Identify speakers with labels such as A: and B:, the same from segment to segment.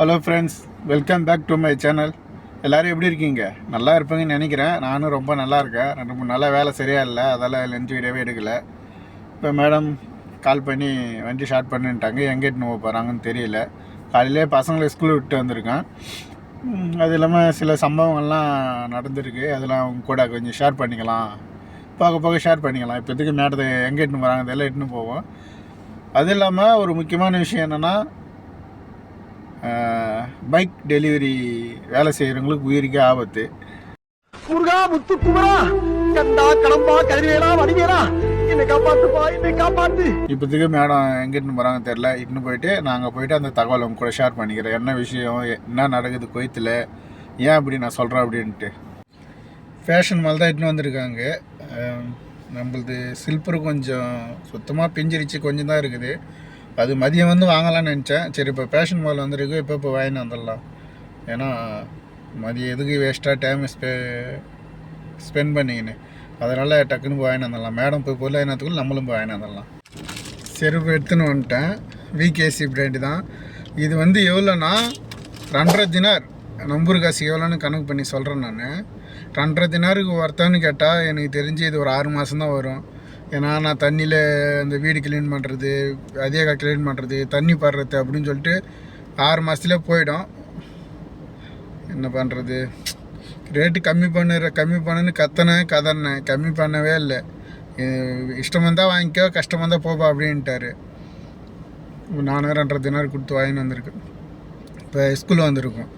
A: Hello friends welcome back to my channel எல்லோரும் எப்படி இருக்கீங்க? நல்லா இருப்பீங்கன்னு நினைக்கிறேன். நானும் ரொம்ப நல்லா இருக்கேன். ரெண்டு மூணு நாளாக வேலை சரியாக இல்லை. அதால் லஞ்ச் வீடியோவே எடுக்கலை. இப்போ மேடம் கால் பண்ணி வண்டி ஸ்டார்ட் பண்ணிட்டாங்க. எங்கே இட்டுன்னு போக போகிறாங்கன்னு தெரியல. காலையிலே பசங்களை ஸ்கூல் விட்டு வந்திருக்கேன். அது இல்லாமல் சில சம்பவங்கள்லாம் நடந்திருக்கு. அதெல்லாம் அவங்க கூட கொஞ்சம் ஷேர் பண்ணிக்கலாம். போக போக ஷேர் பண்ணிக்கலாம். இப்போதைக்கு மேடத்தை எங்கே இட்டுன்னு போகிறாங்க இதெல்லாம் இட்டுன்னு போவோம். அது இல்லாமல் ஒரு முக்கியமான விஷயம் என்னென்னா பைக் டெலிவரி வேலை செய்கிறவங்களுக்கு உயிருக்கே ஆபத்து.
B: முருகா முத்து குமரா கண்டா கடம்பா கதிரவேலா வடிவேலா
A: இப்போதைக்கு மேடம் எங்கே இட்டுன்னு போகிறாங்க தெரில இட்டுன்னு போயிட்டு நாங்கள் போயிட்டு அந்த தகவலை உங்க கூட ஷேர் பண்ணிக்கிறேன். என்ன விஷயம் என்ன நடக்குது கோயத்தில் ஏன் அப்படி நான் சொல்கிறேன் அப்படின்ட்டு. ஃபேஷன் மால் தான் இட்டுன்னு வந்திருக்காங்க. நம்மளது சில்பர் கொஞ்சம் சுத்தமாக பிஞ்சிருச்சு கொஞ்சம் தான் இருக்குது. அது மதியம் வந்து வாங்கலாம்னு நினச்சேன். சரி இப்போ ஃபேஷன் மால் வந்திருக்கு. இப்போ இப்போ வாங்கினு வந்துடலாம். ஏன்னா மதியம் எதுக்கு வேஸ்ட்டாக டைம் ஸ்பெ ஸ்பெண்ட் பண்ணிக்கின்னு. அதனால் டக்குன்னு போய் வாங்கிட்டு வந்துடலாம். மேடம் போய் பொருள் வாங்கினதுக்குள்ள நம்மளும் போய் வாங்கிட்டு வந்துடலாம். செருப்பு எடுத்துன்னு வந்துட்டேன். விகேசி பிராண்டு தான். இது வந்து எவ்வளோன்னா ரெண்டரை தினார் நம்பூர் காசு எவ்வளோன்னு கணக்கு பண்ணி சொல்கிறேன் நான். ரெண்டரை தினாருக்கு ஒருத்தன்னு கேட்டால் எனக்கு தெரிஞ்சு இது ஒரு ஆறு மாதம் தான் வரும். ஏன்னா நான் தண்ணியில் இந்த வீடு க்ளீன் பண்ணுறது அதே க்ளீன் பண்ணுறது தண்ணி படுறது அப்படின்னு சொல்லிட்டு ஆறு மாதத்துலேயே போயிடும். என்ன பண்ணுறது ரேட்டு கம்மி பண்ணுற கம்மி பண்ணுன்னு கத்தனேன் கதறினேன் கம்மி பண்ணவே இல்லை. இஷ்டம் வந்தால் வாங்கிக்கோ கஷ்டம் வந்தால் போப்பா அப்படின்ட்டாரு. நானூறு ரெண்டரை தினார் கொடுத்து வாங்கின்னு வந்திருக்கேன் இப்போ ஸ்கூல் வந்திருக்கோம்.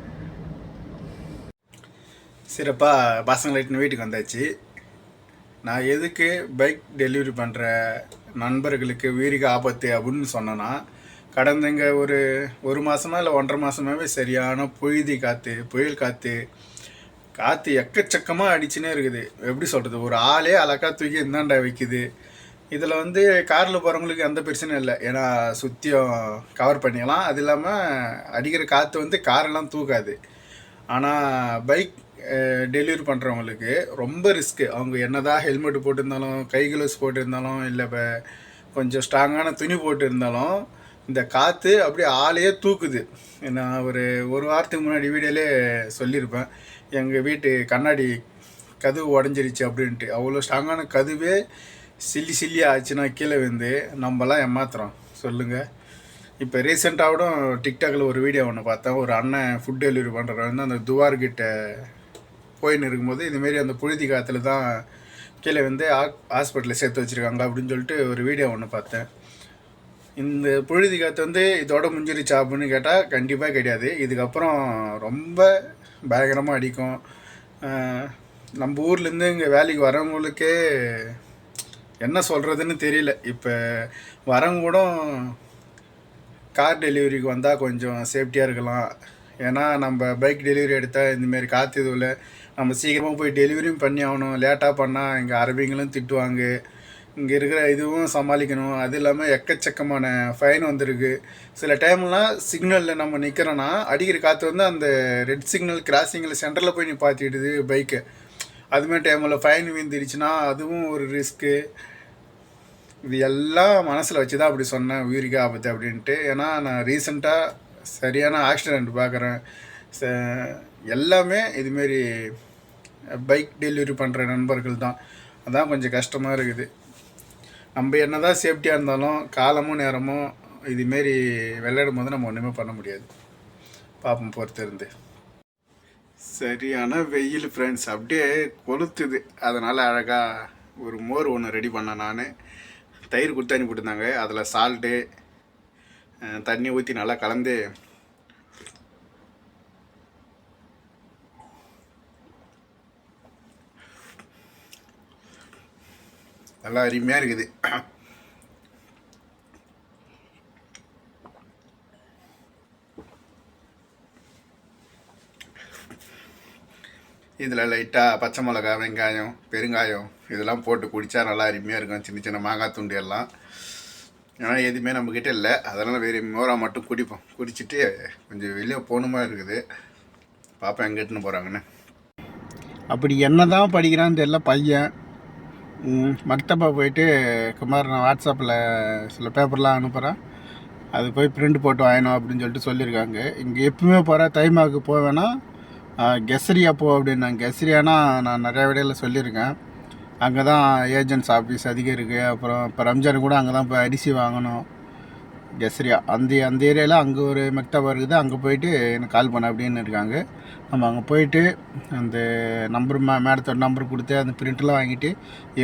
A: சிறப்பாக பசங்களை இட்டுன்னு வீட்டுக்கு வந்தாச்சு. நான் எதுக்கு பைக் டெலிவரி பண்ணுற நண்பர்களுக்கு உயிருக்கு ஆபத்து அப்படின்னு சொன்னேன்னா கடந்தங்க ஒரு ஒரு மாதமா இல்லை ஒன்றரை மாதமாகவே சரியான புழுதி காற்று புயல் காற்று காற்று எக்கச்சக்கமாக அடிச்சுனே இருக்குது. எப்படி சொல்கிறது ஒரு ஆளே அழகா தூக்கி இந்தாண்டா வைக்குது. இதில் வந்து காரில் போகிறவங்களுக்கு எந்த பிரச்சனையும் இல்லை. ஏன்னா சுற்றியும் கவர் பண்ணிக்கலாம் அது இல்லாமல் அடிக்கிற காற்று வந்து காரெல்லாம் தூக்காது. ஆனால் பைக் டெலிவரி பண்ணுறவங்களுக்கு ரொம்ப ரிஸ்க்கு அவங்க என்னதான் ஹெல்மெட் போட்டிருந்தாலும் கை கிளவுஸ் போட்டிருந்தாலும் இல்லை இப்போ கொஞ்சம் ஸ்ட்ராங்கான துணி போட்டிருந்தாலும் இந்த காற்று அப்படியே ஆளையே தூக்குது. நான் ஒரு ஒரு வாரத்துக்கு முன்னாடி வீடியோலே சொல்லியிருப்பேன். எங்கள் வீட்டு கண்ணாடி கதவு உடஞ்சிருச்சு அப்படின்ட்டு. அவ்வளோ ஸ்ட்ராங்கான கதவே சில்லி சில்லி ஆச்சுன்னா கீழே வந்து நம்மலாம் ஏமாத்துறோம். சொல்லுங்கள் இப்போ ரீசெண்டாக கூட டிக்டாக்ல ஒரு வீடியோ ஒன்று பார்த்தேன். ஒரு அண்ணன் ஃபுட் டெலிவரி பண்ணுறவன் அந்த துவார்கிட்ட போயின்னு இருக்கும்போது இதுமாரி அந்த புழுதி காற்றுல தான் கீழே வந்து ஹாஸ்பிட்டலில் சேர்த்து வச்சுருக்காங்க அப்படின்னு சொல்லிட்டு ஒரு வீடியோ ஒன்று பார்த்தேன். இந்த புழுதி காற்று வந்து இதோட முடிஞ்சிருச்சா அப்படின்னு கேட்டால் கண்டிப்பாக கிடையாது. இதுக்கப்புறம் ரொம்ப பயங்கரமாக அடிக்கும். நம்ம ஊர்லேருந்து இங்கே வேலைக்கு வரவங்களுக்கே என்ன சொல்கிறதுன்னு தெரியல. இப்போ வரவங்க கூட கார் டெலிவரிக்கு வந்தால் கொஞ்சம் சேஃப்டியாக இருக்கலாம். ஏன்னா நம்ம பைக் டெலிவரி எடுத்தால் இந்தமாரி காற்று இதுவில் நம்ம சீக்கிரமாக போய் டெலிவரியும் பண்ணி ஆகணும். லேட்டாக பண்ணால் இங்கே அரபிங்களும் திட்டுவாங்க. இங்கே இருக்கிற இதுவும் சமாளிக்கணும். அது இல்லாமல் எக்கச்சக்கமான ஃபைன் வந்திருக்கு. சில டைம்லாம் சிக்னலில் நம்ம நிற்கிறோன்னா அடிக்கிற காற்று வந்து அந்த ரெட் சிக்னல் கிராசிங்கில் சென்டரில் போய் நிப்பாட்டிடுது பைக்கை அதுமாதிரி டைமில் ஃபைன் விழுந்துருச்சுன்னா அதுவும் ஒரு ரிஸ்க்கு இது எல்லாம் மனசில் வச்சு தான் அப்படி சொன்னேன். உயிருக்கு ஆபத்து அப்படின்ட்டு. ஏன்னா நான் ரீசெண்டாக சரியான ஆக்சிடெண்ட் பார்க்குறேன். ச எல்லாமே இதுமாரி பைக் டெலிவரி பண்ணுற நண்பர்கள் தான். அதான் கொஞ்சம் கஷ்டமாக இருக்குது. நம்ம என்ன தான் சேஃப்டியாக இருந்தாலும் காலமும் நேரமும் இதுமாரி விளையாடும் போது நம்ம ஒன்றுமே பண்ண முடியாது. பார்ப்போம் பொறுத்திருந்து. சரியான வெயில் ஃப்ரெண்ட்ஸ் அப்படியே கொளுத்துது. அதனால் அழகாக ஒரு மோர் ஒன்று ரெடி பண்ணேன் நான். தயிர் கொடுத்து அனுப்பிட்டுருந்தாங்க அதில் சால்ட்டு தண்ணி ஊற்றி நல்லா கலந்து நல்லா அருமையாக இருக்குது. இதில் லைட்டாக பச்சை மிளகா வெங்காயம் பெருங்காயம் இதெல்லாம் போட்டு குடித்தா நல்லா அருமையாக இருக்கும். சின்ன சின்ன மாங்காய் துண்டு எல்லாம். ஏன்னா எதுவுமே நம்மக்கிட்ட இல்லை. அதனால் வேறு மோரா மட்டும் குடிப்போம். குடிச்சிட்டு கொஞ்சம் வெளியே போகணுமா இருக்குது. பாப்பா எங்கிட்டுன்னு போகிறாங்கன்னு அப்படி என்ன தான் படிக்கிறான்னு தெரியல. பையன் மக்தபா போயிட்டு குமார் நான் வாட்ஸ்அப்பில் சில பேப்பர்லாம் அனுப்புகிறேன் அது போய் பிரிண்ட் போட்டு வாங்கணும் அப்படின்னு சொல்லிட்டு சொல்லியிருக்காங்க. இங்கே எப்பவுமே போகிற தைமாவுக்கு போவேன்னா கெசரியா போ அப்படின்னாங்க. கெசரியானா நான் நிறையா விடையில் சொல்லியிருக்கேன். அங்கே தான் ஏஜென்ட்ஸ் ஆஃபீஸ் அதிகம் இருக்குது அப்புறம் இப்போ ரம்ஜான் கூட அங்கே தான் போய் அரிசி வாங்கணும். கெசரியா அந்த அந்த ஏரியாவில் அங்கே ஒரு மெக்டபா இருக்குது. அங்கே போயிட்டு எனக்கு கால் பண்ண அப்படின்னு இருக்காங்க. நம்ம அங்கே போயிட்டு அந்த நம்பர் மே மேடத்தோட நம்பர் கொடுத்து அந்த பிரிண்ட்லாம் வாங்கிட்டு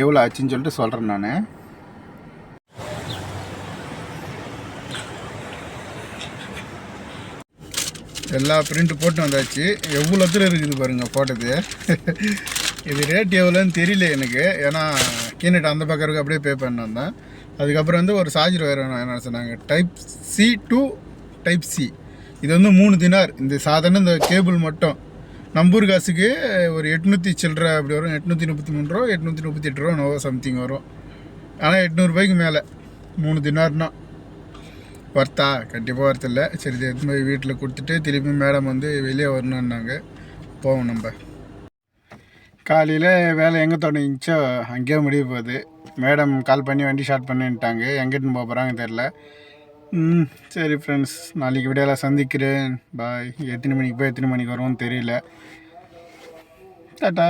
A: எவ்வளோ ஆச்சுன்னு சொல்லிட்டு சொல்கிறேன் நான். எல்லா பிரிண்ட்டு போட்டு வந்தாச்சு. எவ்வளோத்துல இருக்குது பாருங்கள் போட்டது. இது ரேட் எவ்வளோன்னு தெரியல எனக்கு. ஏன்னா கீழே அந்த பக்கம் இருக்க அப்படியே பே பண்ண வந்தேன் அதுக்கப்புறம் வந்து ஒரு சார்ஜர் வேறு என்ன சொன்னாங்க? Type C to type C இது வந்து மூணு தினார். இந்த சாதாரண இந்த கேபிள் மட்டும். நம்பூர் காசுக்கு ஒரு எட்நூற்றி சில்லற அப்படி வரும். எட்நூற்றி முப்பத்தி மூணு ரூபா எட்நூற்றி முப்பத்தி எட்டு ரூபா நோவோ சம்திங் வரும். ஆனால் எட்நூறுபாய்க்கு மேலே. மூணு தினார்னா. வர்த்தா? கண்டிப்பாக வரத்தில்ல சரி இதை எடுத்துன்னு போய் வீட்டில் கொடுத்துட்டு திருப்பி மேடம் வந்து வெளியே வரணுன்னாங்க போவோம் நம்ம. காலையில் வேலை எங்கே தொடங்கிச்சோ? அங்கேயே முடிய போகுது. மேடம் கால் பண்ணி வண்டி ஷார்ட் பண்ணிட்டாங்க. எங்கிட்டு போக போகிறாங்க தெரில ம் சரி ஃப்ரெண்ட்ஸ் நாளைக்கு விடையில சந்திக்கிறேன். பாய் எத்தனை மணிக்கு போய் எத்தனை மணிக்கு வரும்னு தெரியல. டாட்டா